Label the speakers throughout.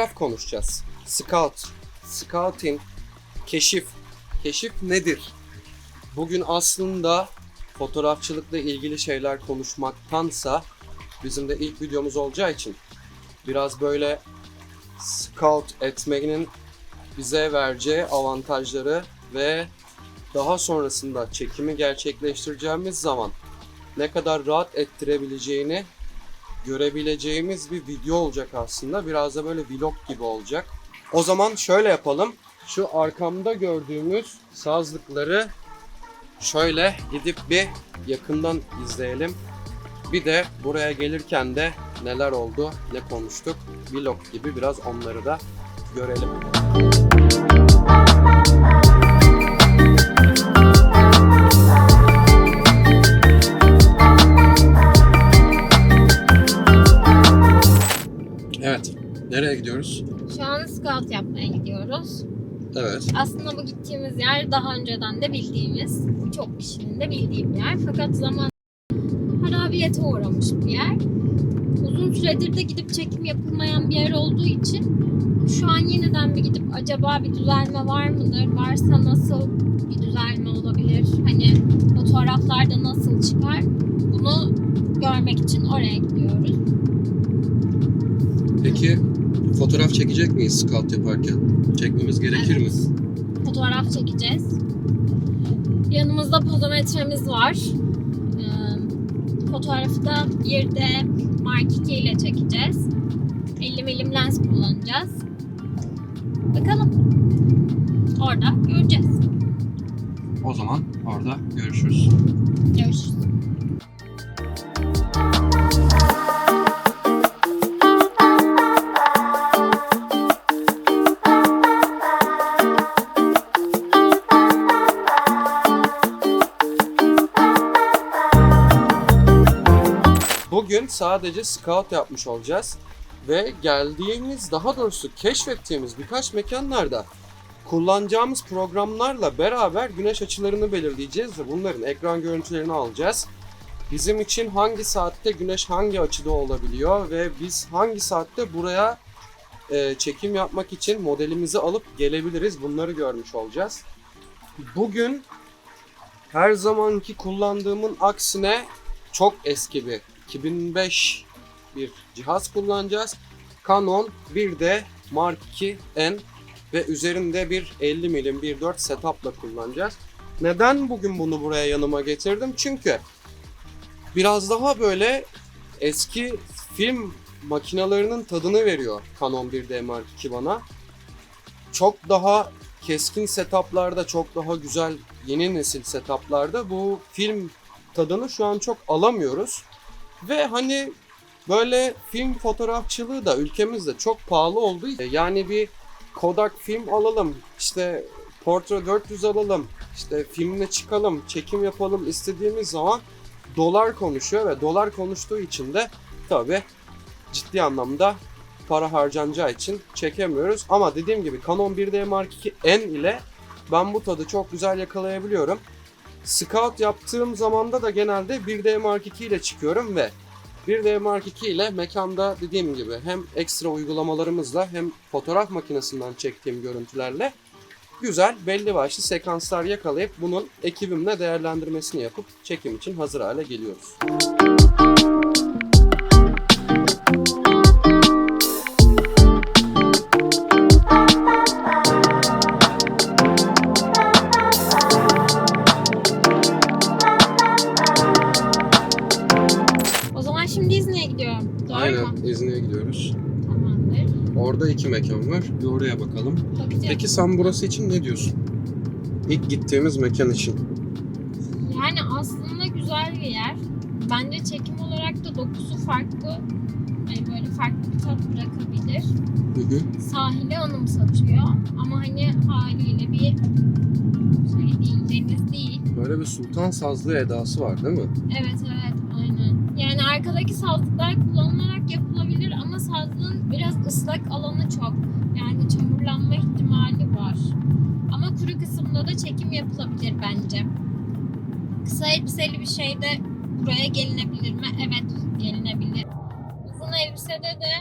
Speaker 1: fotoğraf konuşacağız. Scout, scouting, keşif. Keşif nedir? Bugün aslında fotoğrafçılıkla ilgili şeyler konuşmaktansa bizim de ilk videomuz olacağı için biraz böyle scout etmenin bize vereceği avantajları ve daha sonrasında çekimi gerçekleştireceğimiz zaman ne kadar rahat ettirebileceğini görebileceğimiz bir video olacak aslında. Biraz da böyle vlog gibi olacak. O zaman şöyle yapalım. Şu arkamda gördüğümüz sazlıkları şöyle gidip bir yakından izleyelim. Bir de buraya gelirken de neler oldu, ne konuştuk, vlog gibi biraz onları da görelim. Nereye gidiyoruz?
Speaker 2: Şu an scout yapmaya gidiyoruz.
Speaker 1: Evet.
Speaker 2: Aslında bu gittiğimiz yer daha önceden de bildiğimiz, çok kişinin de bildiği bir yer. Fakat zaman harabiyete uğramış bir yer. Uzun süredir de gidip çekim yapılmayan bir yer olduğu için şu an yeniden bir gidip acaba bir düzelme var mıdır? Varsa nasıl bir düzelme olabilir? Hani fotoğraflarda nasıl çıkar? Bunu görmek için oraya gidiyoruz.
Speaker 1: Peki fotoğraf çekecek miyiz scout yaparken? Çekmemiz gerekir mi?
Speaker 2: Evet. Fotoğraf çekeceğiz. Yanımızda pozometremiz var. Ee, fotoğrafı da bir de Mark 2 ile çekeceğiz. 50 milim lens kullanacağız. Bakalım. Orada göreceğiz.
Speaker 1: O zaman orada görüşürüz.
Speaker 2: Görüşürüz.
Speaker 1: Sadece scout yapmış olacağız ve geldiğimiz daha doğrusu keşfettiğimiz birkaç mekanlarda kullanacağımız programlarla beraber güneş açılarını belirleyeceğiz ve bunların ekran görüntülerini alacağız. Bizim için hangi saatte güneş hangi açıda olabiliyor ve biz hangi saatte buraya e, çekim yapmak için modelimizi alıp gelebiliriz bunları görmüş olacağız. Bugün her zamanki kullandığımın aksine çok eski bir 2005 bir cihaz kullanacağız. Canon bir de Mark II N ve üzerinde bir 50 milim 1.4 setup'la kullanacağız. Neden bugün bunu buraya yanıma getirdim? Çünkü biraz daha böyle eski film makinalarının tadını veriyor Canon 1D Mark II bana. Çok daha keskin setuplarda, çok daha güzel yeni nesil setuplarda bu film tadını şu an çok alamıyoruz. Ve hani böyle film fotoğrafçılığı da ülkemizde çok pahalı olduğu yani bir Kodak film alalım, işte Portra 400 alalım, işte filmle çıkalım, çekim yapalım istediğimiz zaman dolar konuşuyor ve dolar konuştuğu için de tabi ciddi anlamda para harcanacağı için çekemiyoruz. Ama dediğim gibi Canon 1D Mark II N ile ben bu tadı çok güzel yakalayabiliyorum. Scout yaptığım zamanda da genelde 1D Mark II ile çıkıyorum ve 1D Mark II ile mekanda dediğim gibi hem ekstra uygulamalarımızla hem fotoğraf makinesinden çektiğim görüntülerle güzel belli başlı sekanslar yakalayıp bunun ekibimle değerlendirmesini yapıp çekim için hazır hale geliyoruz.
Speaker 2: İzni'ye
Speaker 1: gidiyoruz.
Speaker 2: Tamamdır.
Speaker 1: Orada iki mekan var. Bir oraya bakalım.
Speaker 2: Bakacağız.
Speaker 1: Peki sen burası için ne diyorsun? İlk gittiğimiz mekan için.
Speaker 2: Yani aslında güzel bir yer. Bence çekim olarak da dokusu farklı. Hani böyle farklı bir tat bırakabilir.
Speaker 1: Hı hı.
Speaker 2: Sahili anımsatıyor. Ama hani haliyle bir şey değil, deniz değil.
Speaker 1: Böyle bir sultan sazlı edası var değil mi?
Speaker 2: Evet evet aynen. Yani arkadaki sazlıklar kullanılarak yapılabilir sazlığın biraz ıslak alanı çok. Yani çamurlanma ihtimali var. Ama kuru kısımda da çekim yapılabilir bence. Kısa elbiseli bir şeyde buraya gelinebilir mi? Evet gelinebilir. Uzun elbisede de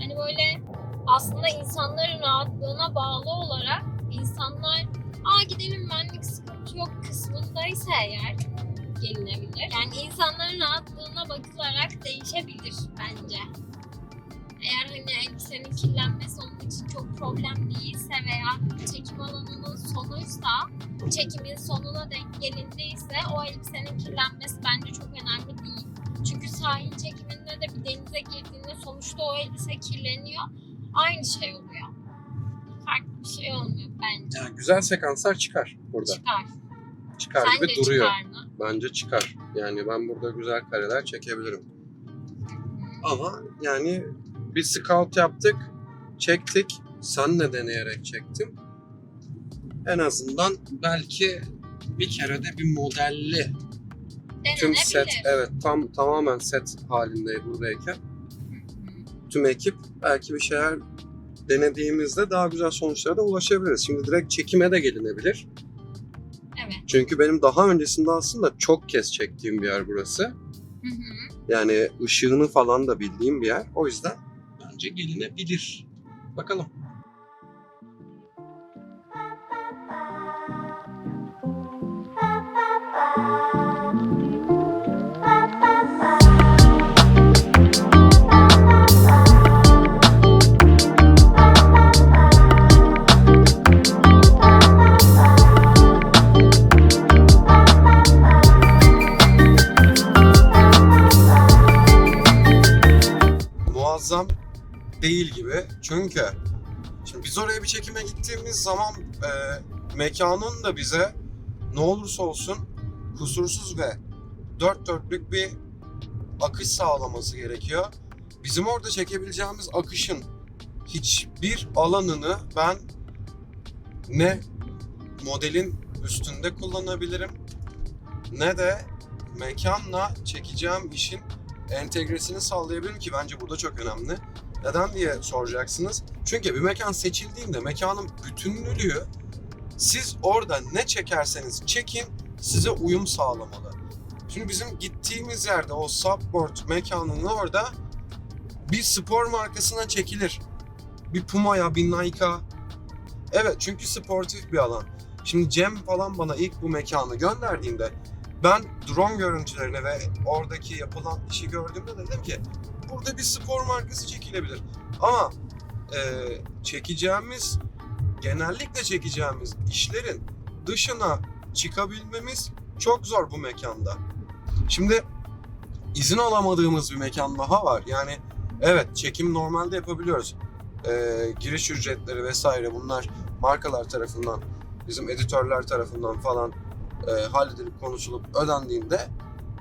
Speaker 2: hani böyle aslında insanların rahatlığına bağlı olarak insanlar aa gidelim benlik sıkıntı yok kısmındaysa eğer gelinebilir. Yani insanların rahatlığına bakılarak değişebilir bence. Eğer hani elbisenin kirlenmesi onun için çok problem değilse veya çekim alanının sonuysa, çekimin sonuna denk gelindiyse o elbisenin kirlenmesi bence çok önemli değil. Çünkü sahil çekiminde de bir denize girdiğinde sonuçta o elbise kirleniyor. Aynı şey oluyor. Farklı bir şey olmuyor bence.
Speaker 1: Yani güzel sekanslar çıkar burada.
Speaker 2: Çıkar.
Speaker 1: Çıkar
Speaker 2: Sence
Speaker 1: gibi duruyor.
Speaker 2: çıkar mı?
Speaker 1: Bence çıkar. Yani ben burada güzel kareler çekebilirim. Ama yani bir scout yaptık, çektik. Sen de deneyerek çektim. En azından belki bir kere de bir modelli tüm set evet tam tamamen set halinde buradayken tüm ekip belki bir şeyler denediğimizde daha güzel sonuçlara da ulaşabiliriz. Şimdi direkt çekime de gelinebilir.
Speaker 2: Evet.
Speaker 1: Çünkü benim daha öncesinde aslında çok kez çektiğim bir yer burası.
Speaker 2: Hı hı.
Speaker 1: Yani ışığını falan da bildiğim bir yer. O yüzden bence gelinebilir. Bakalım. Değil gibi. Çünkü şimdi biz oraya bir çekime gittiğimiz zaman e, mekanın da bize ne olursa olsun kusursuz ve dört dörtlük bir akış sağlaması gerekiyor. Bizim orada çekebileceğimiz akışın hiçbir alanını ben ne modelin üstünde kullanabilirim ne de mekanla çekeceğim işin entegresini sağlayabilirim ki bence bu çok önemli. Neden diye soracaksınız. Çünkü bir mekan seçildiğinde mekanın bütünlülüğü siz orada ne çekerseniz çekin size uyum sağlamalı. Şimdi bizim gittiğimiz yerde o Subboard mekanının orada bir spor markasına çekilir. Bir Puma'ya, bir Nike'a. Evet çünkü sportif bir alan. Şimdi Cem falan bana ilk bu mekanı gönderdiğinde ben drone görüntülerini ve oradaki yapılan işi gördüğümde dedim ki burada bir spor markası çekilebilir. Ama e, çekeceğimiz, genellikle çekeceğimiz işlerin dışına çıkabilmemiz çok zor bu mekanda. Şimdi izin alamadığımız bir mekan daha var. Yani evet çekim normalde yapabiliyoruz. E, giriş ücretleri vesaire bunlar markalar tarafından, bizim editörler tarafından falan e, halledilip konuşulup ödendiğinde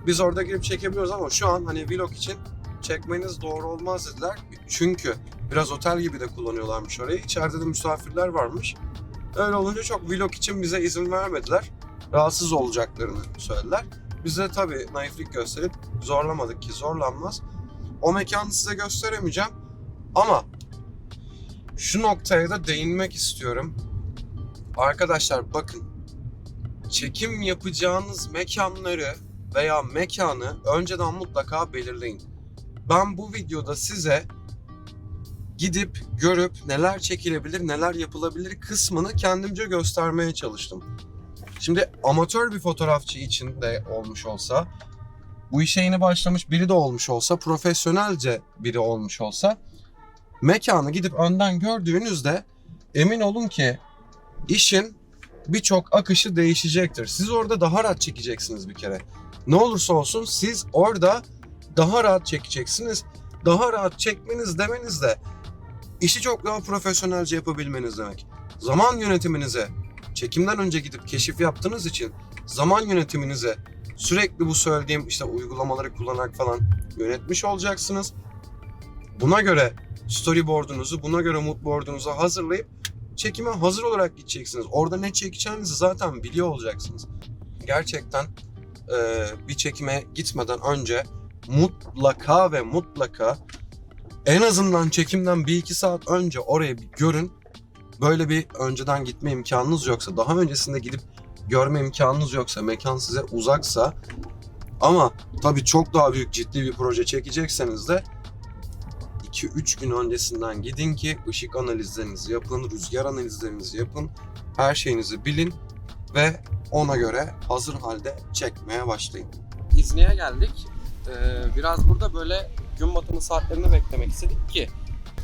Speaker 1: biz orada girip çekebiliyoruz ama şu an hani vlog için çekmeniz doğru olmaz dediler. Çünkü biraz otel gibi de kullanıyorlarmış orayı. İçeride de misafirler varmış. Öyle olunca çok vlog için bize izin vermediler. Rahatsız olacaklarını söylediler. Biz de tabii naiflik gösterip zorlamadık ki zorlanmaz. O mekanı size gösteremeyeceğim. Ama şu noktaya da değinmek istiyorum. Arkadaşlar bakın çekim yapacağınız mekanları veya mekanı önceden mutlaka belirleyin. Ben bu videoda size gidip görüp neler çekilebilir, neler yapılabilir kısmını kendimce göstermeye çalıştım. Şimdi amatör bir fotoğrafçı için de olmuş olsa, bu işe yeni başlamış biri de olmuş olsa, profesyonelce biri olmuş olsa, mekanı gidip önden gördüğünüzde emin olun ki işin birçok akışı değişecektir. Siz orada daha rahat çekeceksiniz bir kere. Ne olursa olsun siz orada daha rahat çekeceksiniz. Daha rahat çekmeniz demeniz de işi çok daha profesyonelce yapabilmeniz demek. Zaman yönetiminize çekimden önce gidip keşif yaptığınız için zaman yönetiminize sürekli bu söylediğim işte uygulamaları kullanarak falan yönetmiş olacaksınız. Buna göre storyboard'unuzu, buna göre moodboard'unuzu hazırlayıp çekime hazır olarak gideceksiniz. Orada ne çekeceğinizi zaten biliyor olacaksınız. Gerçekten e, bir çekime gitmeden önce mutlaka ve mutlaka en azından çekimden bir iki saat önce oraya bir görün. Böyle bir önceden gitme imkanınız yoksa, daha öncesinde gidip görme imkanınız yoksa, mekan size uzaksa ama tabii çok daha büyük ciddi bir proje çekecekseniz de 2-3 gün öncesinden gidin ki ışık analizlerinizi yapın, rüzgar analizlerinizi yapın, her şeyinizi bilin ve ona göre hazır halde çekmeye başlayın. İzni'ye geldik. Ee, biraz burada böyle gün batımı saatlerini beklemek istedik ki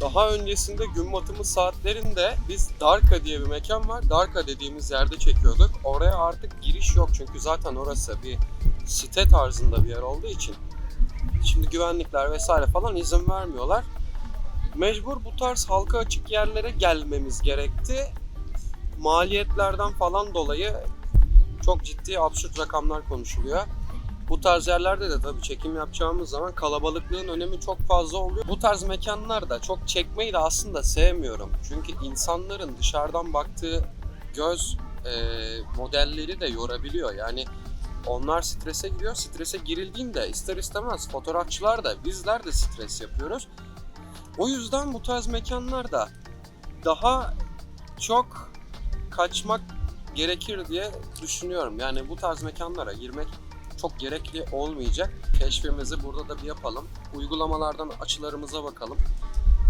Speaker 1: daha öncesinde gün batımı saatlerinde biz Darka diye bir mekan var. Darka dediğimiz yerde çekiyorduk. Oraya artık giriş yok çünkü zaten orası bir site tarzında bir yer olduğu için. Şimdi güvenlikler vesaire falan izin vermiyorlar. Mecbur bu tarz halka açık yerlere gelmemiz gerekti. Maliyetlerden falan dolayı çok ciddi absürt rakamlar konuşuluyor. Bu tarz yerlerde de tabii çekim yapacağımız zaman kalabalıklığın önemi çok fazla oluyor. Bu tarz mekanlarda çok çekmeyi de aslında sevmiyorum. Çünkü insanların dışarıdan baktığı göz e, modelleri de yorabiliyor. Yani onlar strese giriyor. Strese girildiğinde ister istemez fotoğrafçılar da bizler de stres yapıyoruz. O yüzden bu tarz mekanlarda daha çok kaçmak gerekir diye düşünüyorum. Yani bu tarz mekanlara girmek çok gerekli olmayacak. Keşfimizi burada da bir yapalım. Uygulamalardan açılarımıza bakalım.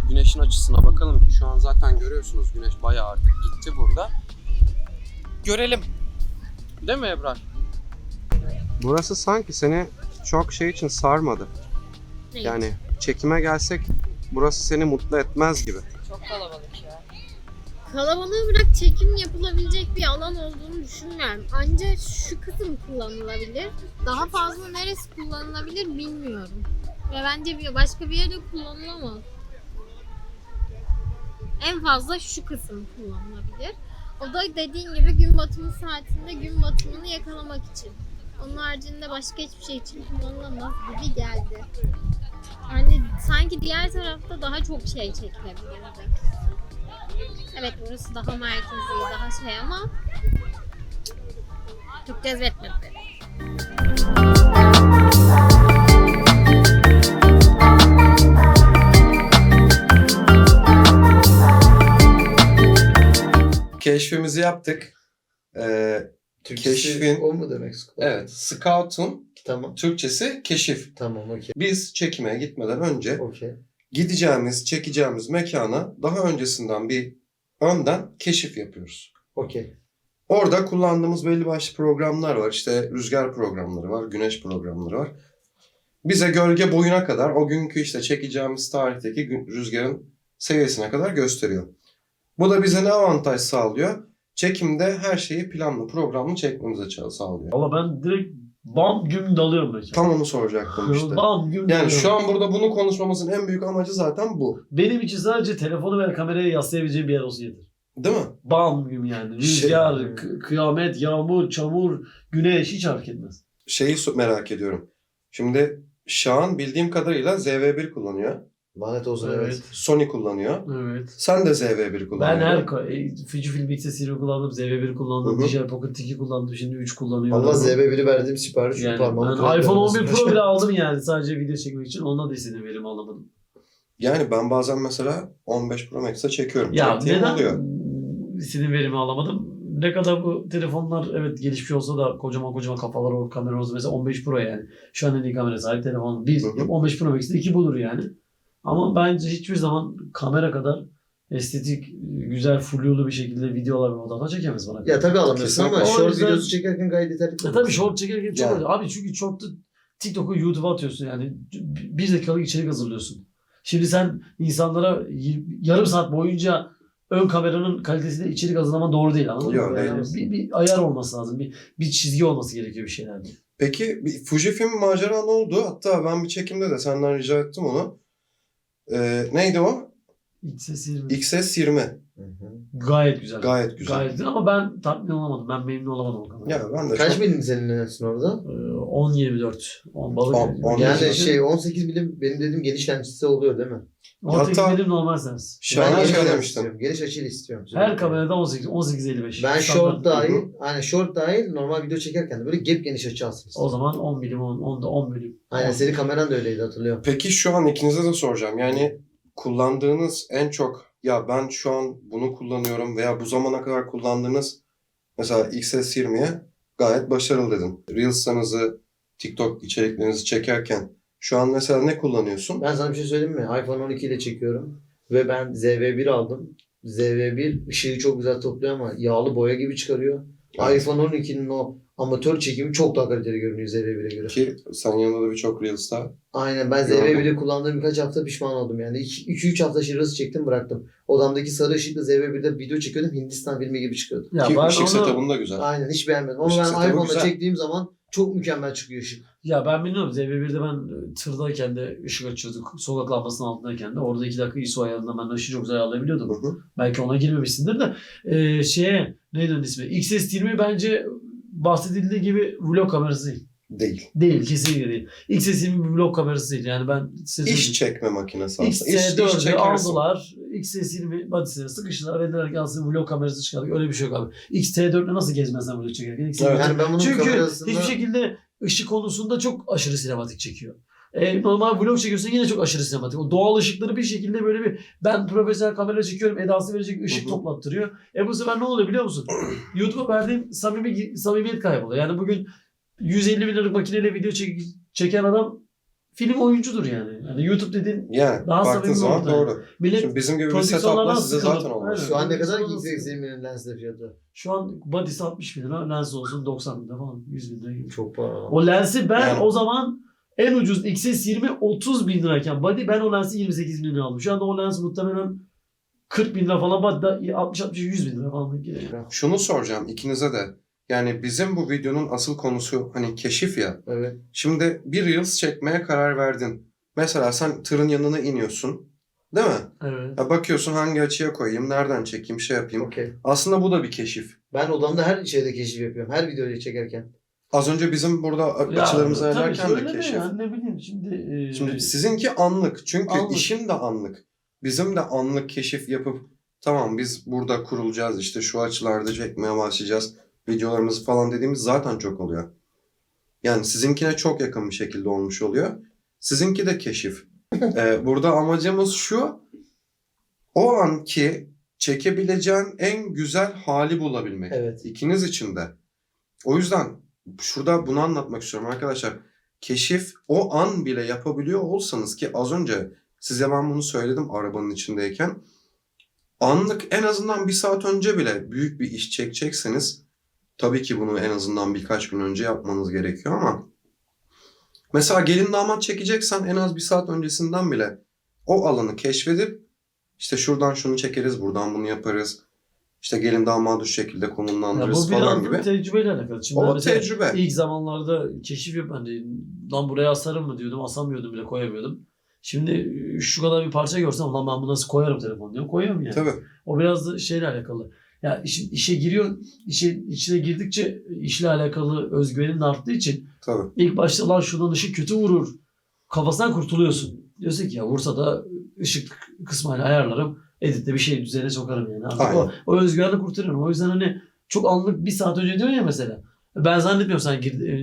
Speaker 1: Güneşin açısına bakalım ki şu an zaten görüyorsunuz güneş bayağı artık gitti burada. Görelim. Değil mi Ebrar? Burası sanki seni çok şey için sarmadı. Yani çekime gelsek burası seni mutlu etmez gibi.
Speaker 2: Kalabalığı bırak çekim yapılabilecek bir alan olduğunu düşünmüyorum. Ancak şu kısım kullanılabilir. Daha fazla neresi kullanılabilir bilmiyorum. Ve bence bir başka bir yerde kullanılamaz. En fazla şu kısım kullanılabilir. O da dediğin gibi gün batımı saatinde gün batımını yakalamak için. Onun haricinde başka hiçbir şey için kullanılamaz gibi geldi. Yani sanki diğer tarafta daha çok şey çekilebilirdi. Evet burası daha merkezi, daha şey ama çok cezbetmedi beni.
Speaker 1: Keşfimizi yaptık. Ee,
Speaker 3: Türkçesi
Speaker 1: Keşfin-
Speaker 3: o mu demek?
Speaker 1: evet, Scout'un
Speaker 3: Tamam.
Speaker 1: Türkçesi keşif.
Speaker 3: Tamam okey.
Speaker 1: Biz çekime gitmeden önce
Speaker 3: Okey.
Speaker 1: Gideceğimiz, çekeceğimiz mekana daha öncesinden bir önden keşif yapıyoruz.
Speaker 3: Okey.
Speaker 1: Orada kullandığımız belli başlı programlar var. İşte rüzgar programları var, güneş programları var. Bize gölge boyuna kadar o günkü işte çekeceğimiz tarihteki rüzgarın seviyesine kadar gösteriyor. Bu da bize ne avantaj sağlıyor? Çekimde her şeyi planlı, programlı çekmemize sağlıyor.
Speaker 4: Valla ben direkt bam güm dalıyorum mesela.
Speaker 1: Tam onu soracaktım işte.
Speaker 4: Bam güm
Speaker 1: Yani
Speaker 4: dalıyorum.
Speaker 1: şu an burada bunu konuşmamızın en büyük amacı zaten bu.
Speaker 4: Benim için sadece telefonu ve kamerayı yaslayabileceğim bir yer olsun yeter.
Speaker 1: Değil mi?
Speaker 4: Bam güm yani.
Speaker 1: Şey-
Speaker 4: Rüzgar, kı- kıyamet, yağmur, çamur, güneş hiç fark etmez.
Speaker 1: Şeyi merak ediyorum. Şimdi Şahan bildiğim kadarıyla ZV1 kullanıyor.
Speaker 3: Lanet olsun evet.
Speaker 1: Sony kullanıyor.
Speaker 4: Evet.
Speaker 1: Sen de ZV1
Speaker 4: Ben
Speaker 1: kullanıyorsun.
Speaker 4: her ko- e, Fujifilm X-Series kullandım, ZV1 kullandım. DJI Pocket 2 kullandım, şimdi 3 kullanıyorum.
Speaker 3: Allah ZB1'i verdiğim sipariş
Speaker 4: yani
Speaker 3: parmağımı
Speaker 4: ben iPhone 11
Speaker 3: vermesine.
Speaker 4: Pro bile aldım yani sadece video çekmek için. Ondan da istediğim verimi alamadım.
Speaker 1: Yani ben bazen mesela 15 Pro Max'e çekiyorum.
Speaker 4: Ya
Speaker 1: Çektiğim
Speaker 4: neden
Speaker 1: oluyor.
Speaker 4: istediğim verimi alamadım? Ne kadar bu telefonlar evet gelişmiş olsa da kocaman kocaman kafalar o kamera olsa mesela 15 Pro yani. Şu an en iyi kamera sahip telefon. Bir,
Speaker 1: Hı hı.
Speaker 4: 15 Pro Max'te 2 bulur yani. Ama bence hiçbir zaman kamera kadar estetik, güzel, flu'lu bir şekilde videolar ve fotoğraflar çekemez bana.
Speaker 3: Ya tabii alamıyorsun ama short
Speaker 4: yüzden-
Speaker 3: videosu çekerken gayet yeterli.
Speaker 4: Ya tabii short çekerken çok
Speaker 1: Yani.
Speaker 4: Abi çünkü short'ta TikTok'u YouTube'a atıyorsun yani. Bir dakikalık içerik hazırlıyorsun. Şimdi sen insanlara yarım saat boyunca ön kameranın kalitesinde içerik hazırlaman doğru değil anladın
Speaker 1: Yok,
Speaker 4: mı? Yani
Speaker 1: değil.
Speaker 4: bir, bir ayar olması lazım. Bir, bir çizgi olması gerekiyor bir şeylerde.
Speaker 1: Peki bir Fujifilm maceran oldu. Hatta ben bir çekimde de senden rica ettim onu. Ee, neydi o?
Speaker 4: XS20
Speaker 1: XS20.
Speaker 3: Hı hı.
Speaker 4: Gayet güzel.
Speaker 1: Gayet güzel.
Speaker 4: Gayet güzel ama ben tatmin olamadım. Ben memnun olamadım o kamerayla.
Speaker 1: Ya ben de
Speaker 3: Kaç
Speaker 1: çok...
Speaker 3: milim senin lensin orada?
Speaker 4: Ee, 10-24. 10 balık.
Speaker 1: On- on-
Speaker 3: Yani
Speaker 1: Yani
Speaker 3: şey 18 milim benim dediğim geniş lensisi oluyor değil mi?
Speaker 4: 18
Speaker 1: Hatta-
Speaker 4: milim normal sens.
Speaker 1: Şahan'a
Speaker 3: geniş
Speaker 1: şey
Speaker 3: lens
Speaker 1: demiştim.
Speaker 3: istiyorum. Geniş açıyla istiyorum.
Speaker 4: Her kamerada 18 18-55.
Speaker 3: Ben
Speaker 4: Standart.
Speaker 3: short dahil, hani short dahil normal video çekerken de böyle gap geniş açı alsın
Speaker 4: O zaman 10 milim 10, 10 da 10 milim.
Speaker 3: Aynen
Speaker 4: 10.
Speaker 3: senin kameran da öyleydi hatırlıyorum.
Speaker 1: Peki şu an ikinize de soracağım. Yani kullandığınız en çok ya ben şu an bunu kullanıyorum veya bu zamana kadar kullandığınız mesela XS20'ye gayet başarılı dedin. Reels'larınızı, TikTok içeriklerinizi çekerken Şu an mesela ne kullanıyorsun?
Speaker 3: Ben sana bir şey söyleyeyim mi? iPhone 12 ile çekiyorum. Ve ben ZV1 aldım. ZV1 ışığı çok güzel topluyor ama yağlı boya gibi çıkarıyor.
Speaker 1: Evet.
Speaker 3: iPhone 12'nin o amatör çekimi çok daha kaliteli görünüyor ZV1'e göre.
Speaker 1: Ki sen yanında da birçok Reels'ta
Speaker 3: Aynen ben
Speaker 1: Gördüm.
Speaker 3: ZV1'i kullandığım birkaç hafta pişman oldum yani. 2-3 hafta şırası çektim bıraktım. Odamdaki sarı ışıklı ZV1'de video çekiyordum. Hindistan filmi gibi çıkıyordu.
Speaker 4: Ya
Speaker 1: ki ışık
Speaker 4: onu-
Speaker 1: setup'ın da güzel.
Speaker 3: Aynen hiç beğenmedim. Onu
Speaker 1: Işık
Speaker 3: ben iPhone'da
Speaker 1: güzel.
Speaker 3: çektiğim zaman çok mükemmel çıkıyor ışık.
Speaker 4: Ya ben bilmiyorum ZV1'de ben e, tırdayken de ışık açıyorduk. Sokak lambasının altındayken de. Orada iki dakika ISO ayarında ben ışığı çok güzel ayarlayabiliyordum.
Speaker 1: Hı hı.
Speaker 4: Belki ona girmemişsindir de. Ee, şeye neydi onun ismi? XS20 bence bahsedildiği gibi vlog kamerası değil.
Speaker 1: Değil.
Speaker 4: Değil kesinlikle değil. XS20 bir vlog kamerası değil. Yani ben size
Speaker 1: İş çekme makinesi aslında. İş, iş
Speaker 4: XS4'ü
Speaker 1: çekersin.
Speaker 4: aldılar. XS20 badisine sıkıştılar ve dediler ki aslında vlog kamerası çıkardık. Öyle bir şey yok abi. XT4'le nasıl gezmezsen vlog çekerken? XT4
Speaker 1: Evet.
Speaker 3: Yani ben bunun
Speaker 4: Çünkü
Speaker 3: kamerasında...
Speaker 4: hiçbir şekilde ışık konusunda çok aşırı sinematik çekiyor. E, normal vlog çekiyorsun yine çok aşırı sinematik. O doğal ışıkları bir şekilde böyle bir ben profesyonel kamera çekiyorum edası verecek ışık
Speaker 1: Hı hı.
Speaker 4: toplattırıyor. E bu sefer ne oluyor biliyor musun? YouTube'a verdiğin samimi, samimiyet kayboluyor. Yani bugün 150 bin liralık makineyle video çek- çeken adam film oyuncudur yani. Yani YouTube dediğin
Speaker 1: Yani
Speaker 4: Daha samimi
Speaker 1: zaman
Speaker 4: oldu.
Speaker 1: doğru.
Speaker 4: millet
Speaker 1: Şimdi bizim gibi bir setup'la size zaten olmaz.
Speaker 4: Aynen.
Speaker 3: Şu an ne kadar ki
Speaker 4: Nasıl?
Speaker 3: XS20'nin lensle fiyatı?
Speaker 4: şu an body'si 60 bin lira, lens olsun 90 bin lira falan 100 bin lira gibi.
Speaker 3: Çok pahalı.
Speaker 4: O lensi ben
Speaker 1: Yani-
Speaker 4: o zaman en ucuz XS20 30 bin lirayken body ben o lensi 28 bin lira aldım. Şu anda o lens muhtemelen 40 bin lira falan body'da 60 60 100 bin lira falan.
Speaker 1: Şunu soracağım ikinize de. Yani bizim bu videonun asıl konusu hani keşif ya.
Speaker 3: Evet.
Speaker 1: Şimdi bir Reels çekmeye karar verdin. Mesela sen tırın yanına iniyorsun. Değil mi?
Speaker 4: Evet.
Speaker 1: Ya bakıyorsun hangi açıya koyayım, nereden çekeyim, şey yapayım.
Speaker 3: Okey.
Speaker 1: Aslında bu da bir keşif.
Speaker 3: Ben odamda her şeyde keşif yapıyorum. Her videoyu çekerken.
Speaker 1: Az önce bizim burada
Speaker 4: Ya,
Speaker 1: açılarımızı
Speaker 4: tabii
Speaker 1: ayarlarken de keşif.
Speaker 4: yani ne bileyim şimdi. e,
Speaker 1: Şimdi sizinki anlık. Çünkü
Speaker 4: Anlık.
Speaker 1: işim de anlık. Bizim de anlık keşif yapıp tamam biz burada kurulacağız işte şu açılarda çekmeye başlayacağız videolarımızı falan dediğimiz zaten çok oluyor. Yani sizinkine çok yakın bir şekilde olmuş oluyor. Sizinki de keşif. Ee, burada amacımız şu. O anki çekebileceğin en güzel hali bulabilmek.
Speaker 3: Evet.
Speaker 1: İkiniz için de. O yüzden şurada bunu anlatmak istiyorum arkadaşlar. Keşif o an bile yapabiliyor olsanız ki az önce size ben bunu söyledim arabanın içindeyken. Anlık en azından bir saat önce bile büyük bir iş çekecekseniz tabii ki bunu en azından birkaç gün önce yapmanız gerekiyor ama mesela gelin damat çekeceksen en az bir saat öncesinden bile o alanı keşfedip işte şuradan şunu çekeriz, buradan bunu yaparız. İşte gelin damadı şu şekilde
Speaker 4: ya
Speaker 1: konumlandırırız
Speaker 4: bu
Speaker 1: falan gibi.
Speaker 4: tecrübeyle alakalı. Şimdi
Speaker 1: O tecrübe.
Speaker 4: ilk zamanlarda keşif yap hani lan buraya asarım mı diyordum asamıyordum bile koyamıyordum. Şimdi şu kadar bir parça görsem lan ben bunu nasıl koyarım telefon diyorum koyuyorum yani.
Speaker 1: Tabii.
Speaker 4: O biraz da şeyle alakalı. Ya iş, işe giriyor, işe içine girdikçe işle alakalı özgüvenin arttığı için
Speaker 1: Tabii.
Speaker 4: ilk başta lan şuradan ışık kötü vurur. Kafasından kurtuluyorsun. Diyorsun ki ya vursa da ışık kısmıyla ayarlarım. Editte bir şey düzene sokarım yani. Artık o,
Speaker 1: Aynen.
Speaker 4: o özgüvenle kurtarıyorum. O yüzden hani çok anlık bir saat önce diyorsun ya mesela. Ben zannetmiyorum sen girdi, e,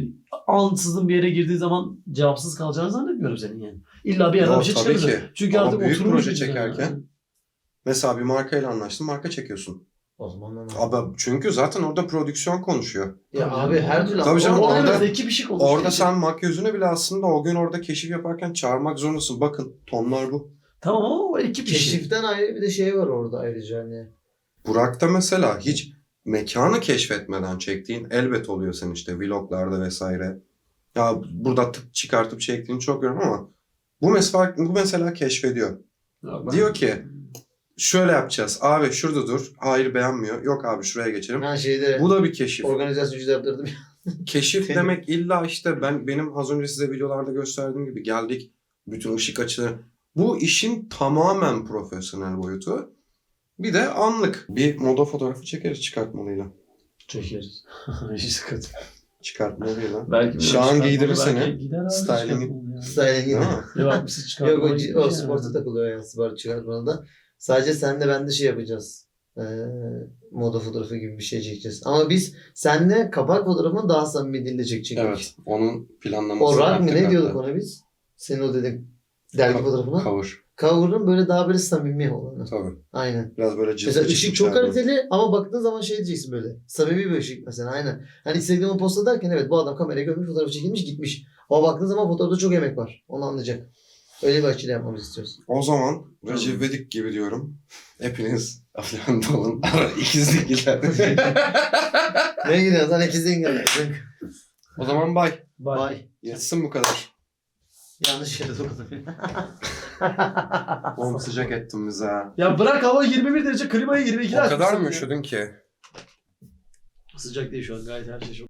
Speaker 4: ansızın bir yere girdiği zaman cevapsız kalacağını zannetmiyorum senin yani. İlla bir yerden
Speaker 1: Yo,
Speaker 4: bir şey çıkarır. Çünkü
Speaker 1: Ama
Speaker 4: artık
Speaker 1: büyük proje
Speaker 4: yani.
Speaker 1: çekerken- Mesela bir markayla anlaştın, marka çekiyorsun.
Speaker 3: O zaman da-
Speaker 1: Abi çünkü zaten orada prodüksiyon konuşuyor.
Speaker 3: Ya
Speaker 4: Tabii
Speaker 3: abi
Speaker 4: canım.
Speaker 3: her türlü
Speaker 1: Tabii canım, orada-
Speaker 4: orada zeki bir şey konuşuyor.
Speaker 1: Orada sen makyözünü bile aslında o gün orada keşif yaparken çağırmak zorundasın. Bakın tonlar bu.
Speaker 4: Tamam ama o ekip işi.
Speaker 3: Keşiften ayrı bir de şey var orada ayrıca hani.
Speaker 1: Burak'ta mesela hiç mekanı keşfetmeden çektiğin elbet oluyor sen işte vloglarda vesaire. Ya burada tık çıkartıp çektiğini çok görüyorum ama bu mesela, bu mesela keşfediyor.
Speaker 4: Ya ben-
Speaker 1: Diyor ki şöyle yapacağız. Abi şurada dur. Hayır beğenmiyor. Yok abi şuraya geçelim.
Speaker 3: Ben şeyde
Speaker 1: Bu da bir keşif.
Speaker 3: organizasyoncu yaptırdım.
Speaker 1: Keşif
Speaker 3: Benim-
Speaker 1: demek illa işte ben benim az önce size videolarda gösterdiğim gibi geldik. Bütün ışık açıları. Bu işin tamamen profesyonel boyutu. Bir de anlık. Bir moda fotoğrafı çekeriz çıkartmalıyla.
Speaker 4: Çekeriz. Hiç sıkıntı.
Speaker 1: Çıkartmalıyla.
Speaker 4: Belki
Speaker 1: Şu an giydirir
Speaker 4: belki
Speaker 1: seni.
Speaker 4: Çıkartmalı.
Speaker 3: Styling
Speaker 1: mi?
Speaker 4: Ne bakmışsın
Speaker 3: Yok
Speaker 4: çıkartmalı.
Speaker 3: o,
Speaker 4: gitmiş
Speaker 3: o
Speaker 4: yani.
Speaker 3: sporta takılıyor yani spor çıkartmada. Sadece senle ben de şey yapacağız. Ee, moda fotoğrafı gibi bir şey çekeceğiz. Ama biz senle kapak fotoğrafını daha samimi dille çekecektik.
Speaker 1: Evet. Onun planlaması.
Speaker 3: O rag mı ne diyorduk ona biz? Senin o dedik dergi
Speaker 1: Ka-
Speaker 3: fotoğrafına.
Speaker 1: Cover.
Speaker 3: Cover'ın böyle daha böyle samimi olanı.
Speaker 1: Tabii.
Speaker 3: Aynen.
Speaker 1: Biraz böyle cılız
Speaker 3: Mesela ışık çok
Speaker 1: çıkmışlar
Speaker 3: kaliteli ama baktığın zaman şey diyeceksin böyle. Samimi bir ışık mesela aynen. Hani Instagram'a posta derken evet bu adam kameraya görmüş fotoğrafı çekilmiş gitmiş. O baktığı zaman fotoğrafta çok emek var. Onu anlayacak. Öyle bir açıyla yapmamızı istiyoruz.
Speaker 1: O zaman Recep İvedik gibi diyorum. Hepiniz afyonda olun. Ara ikizlikler.
Speaker 3: Neye gidiyorsun? Sen ikizliğin geldi.
Speaker 1: o zaman bay.
Speaker 4: Bye.
Speaker 3: Bay.
Speaker 1: Yetsin bu kadar.
Speaker 3: Yanlış yere durdum.
Speaker 1: Oğlum sıcak ettin bize.
Speaker 4: Ya bırak hava 21 derece klimayı 22'de
Speaker 1: O kadar mı üşüdün ki?
Speaker 4: Sıcak değil şu an gayet her şey çok